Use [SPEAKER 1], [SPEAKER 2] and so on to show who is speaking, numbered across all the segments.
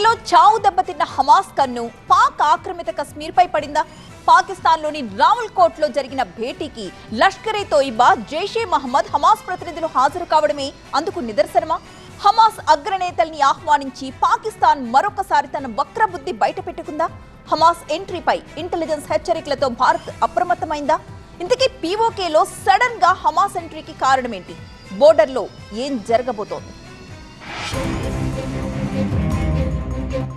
[SPEAKER 1] కశ్మీర్లో చావు దెబ్బతిన్న హమాస్ కన్ను పాక్ ఆక్రమిత కశ్మీర్పై పడిందా? పాకిస్తాన్లోని రావల్కోట్లో జరిగిన భేటీకి లష్కరే తోయిబా జైషే మహమ్మద్ హమాస్ ప్రతినిధులు హాజరు కావడమే అందుకు నిదర్శనమా? హమాస్ అగ్రనేతల్ని ఆహ్వానించి పాకిస్తాన్ మరొకసారి తన వక్రబుద్ధి బయటపెట్టుకుందా? హమాస్ ఎంట్రీపై ఇంటెలిజెన్స్ హెచ్చరికలతో భారత్ అప్రమత్తమైందా? ఇంతకీ పీఓకేలో సడన్గా హమాస్ ఎంట్రీకి కారణమేంటి? బోర్డర్లో ఏం జరగబోతోంది?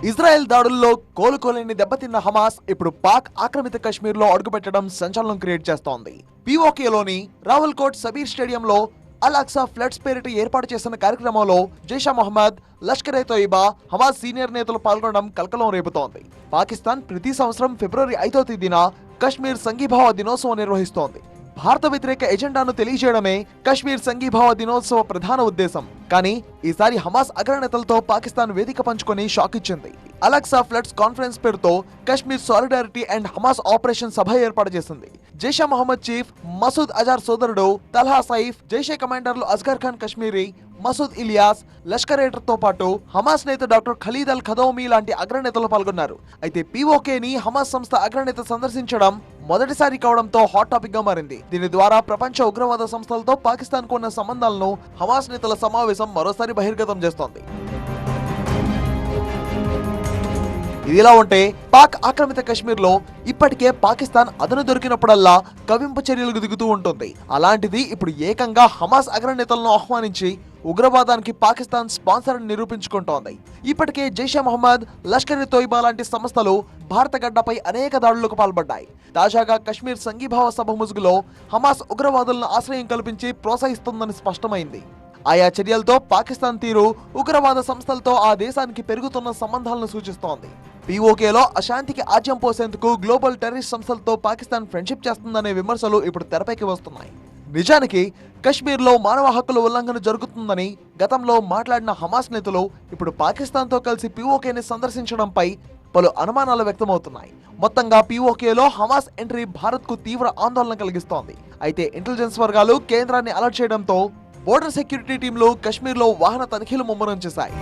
[SPEAKER 2] ఇజ్రాయెల్ దాడుల్లో కోలుకోలేని దెబ్బతిన్న హమాస్ ఇప్పుడు పాక్ ఆక్రమిత కశ్మీర్లో అడుగుపెట్టడం సంచలనం క్రియేట్ చేస్తోంది. పిఓకేలోని రావల్కోట్ సబీర్ స్టేడియంలో అల్ అక్సా ఫ్లడ్స్ పేరిట ఏర్పాటు చేసిన కార్యక్రమంలో జైషా మొహమ్మద్ లష్కర్ ఏ తోయిబా హమాస్ సీనియర్ నేతలు పాల్గొనడం కలకలం రేపుతోంది. పాకిస్తాన్ ప్రతి సంవత్సరం ఫిబ్రవరి ఐదో తేదీన కశ్మీర్ సంఘీభావ దినోత్సవం నిర్వహిస్తోంది. భారత వ్యతిరేక ఎజెండాను తెలియజేయడమే కశ్మీర్ సంఘీభావ దినోత్సవ ప్రధాన ఉద్దేశం. కానీ ఈసారి హమాస్ అగ్రనేతలతో పాకిస్తాన్ వేదిక పంచుకొని షాక్ ఇచ్చింది. అలక్సా ఫ్లడ్స్ కాన్ఫరెన్స్ పేరుతో Kashmir solidarity and Hamas operation సభ ఏర్పాటు చేసింది. జైషా మహమ్మద్ చీఫ్ మసూద్ అజార్ సోదరుడు తల్హా సైఫ్ జైషే కమాండర్లు అస్గర్ ఖాన్ కశ్మీరీ మసూద్ ఇలియాస్ లష్కరేటర్తో పాటు హమాస్ నేత డాక్టర్ ఖలీద్ అల్ ఖదౌమీ లాంటి అగ్రనేతలు పాల్గొన్నారు. అయితే పీఓకేని హమాస్ సంస్థ అగ్రనేత సందర్శించడం మొదటిసారి కావడంతో హాట్ టాపిక్గా మారింది. దీని ద్వారా ప్రపంచ ఉగ్రవాద సంస్థలతో పాకిస్తాన్ ఉన్న సంబంధాలను హమాస్ నేతల సమావేశం మరోసారి బహిర్గతం చేస్తోంది. ఇదిలా ఉంటే పాక్ ఆక్రమిత కశ్మీర్లో ఇప్పటికే పాకిస్తాన్ అదను దొరికినప్పుడల్లా కవింపు చర్యలకు దిగుతూ ఉంటుంది. అలాంటిది ఇప్పుడు ఏకంగా హమాస్ అగ్రనేతలను ఆహ్వానించి ఉగ్రవాదానికి పాకిస్తాన్ స్పాన్సర్ నిరూపించుకుంటోంది. ఇప్పటికే జైషే మహమ్మద్ లష్కర్ తోయిబా లాంటి సంస్థలు భారత గడ్డపై అనేక దాడులకు పాల్పడ్డాయి. తాజాగా కశ్మీర్ సంఘీభావ సభ ముసుగులో హమాస్ ఉగ్రవాదులను ఆశ్రయం కల్పించి ప్రోత్సహిస్తుందని స్పష్టమైంది. ఆయా చర్యలతో పాకిస్తాన్ తీరు ఉగ్రవాద సంస్థలతో ఆ దేశానికి పెరుగుతున్న సంబంధాలను సూచిస్తోంది. పీఓకేలో అశాంతికి ఆజ్యం పోసేందుకు గ్లోబల్ టెర్రరిస్ట్ సంస్థలతో పాకిస్తాన్ ఫ్రెండ్షిప్ చేస్తుందనే విమర్శలు ఇప్పుడు తెరపైకి వస్తున్నాయి. నిజానికి కశ్మీర్లో మానవ హక్కుల ఉల్లంఘన జరుగుతుందని గతంలో మాట్లాడిన హమాస్ నేతలు ఇప్పుడు పాకిస్తాన్తో కలిసి పీఓకేని సందర్శించడంపై పలు అనుమానాలు వ్యక్తమవుతున్నాయి. మొత్తంగా పీఓకేలో హమాస్ ఎంట్రీ భారత్కు తీవ్ర ఆందోళన కలిగిస్తోంది. అయితే ఇంటెలిజెన్స్ వర్గాలు కేంద్రాన్ని అలర్ట్ చేయడంతో బోర్డర్ సెక్యూరిటీ టీంలు కశ్మీర్లో వాహన తనిఖీలు ముమ్మరం చేశాయి.